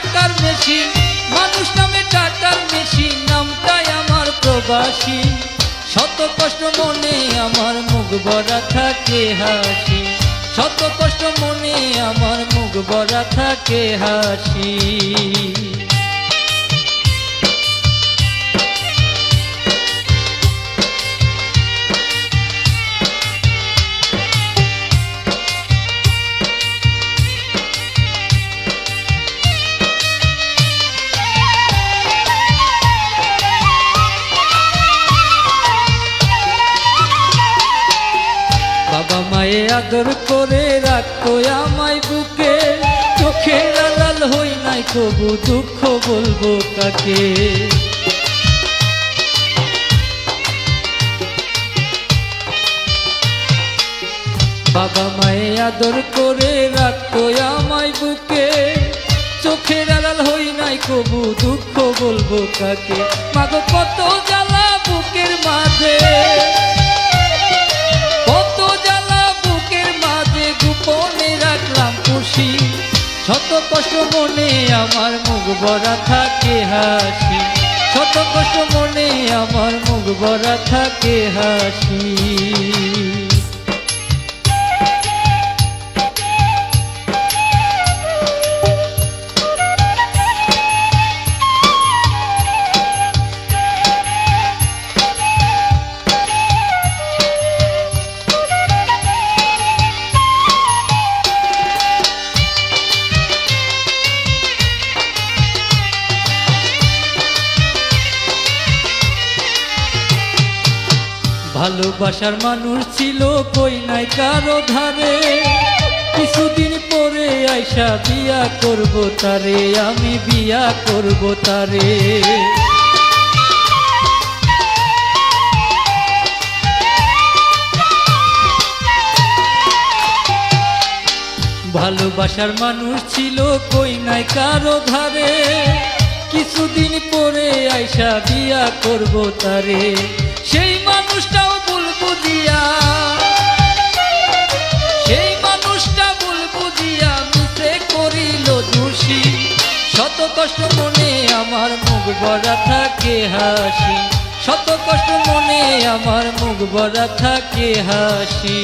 টাকার মেশিন, মানুষ নামে টাটার মেশিন, নামটাই আমার প্রবাসী। শত কষ্ট মনে আমার মুখ ভরা থাকে হাসি। শত কষ্ট মনে আমার মুখ ভরা থাকে হাসি। মায়ে আদর করে রাখতো আমায় বুকে। চোখের আড়াল হই নাই কবু দুঃখ বলব কাকে। বাবা মায়ে আদর করে রাখতো আমায় বুকে। চোখের আড়াল হই নাই কবু দুঃখ বলব কাকে। মাগো কত জ্বালা শত কষ্ট মনে আমার মুখ ভরা থাকে হাসি। শত কষ্ট মনে আমার মুখ ভরা থাকে হাসি। ভালোবাসার মানুষ ছিল কই নাই কারও ধারে? কিছুদিন পরে আইসা বিয়া করব তারে, আমি বিয়া করব তারে। ভালোবাসার মানুষ ছিল কই নাই কারও ধারে কিছুদিন পরে আইসা বিয়া করব তারে। সেই মানুষটাও ভুল সেই মানুষটা ভুল বুঝিয়া মিশে করিল দোষী। শত কষ্ট মনে আমার মুখ বড়া থাকে হাসি। শত কষ্ট মনে আমার মুখ ভরা থাকে হাসি।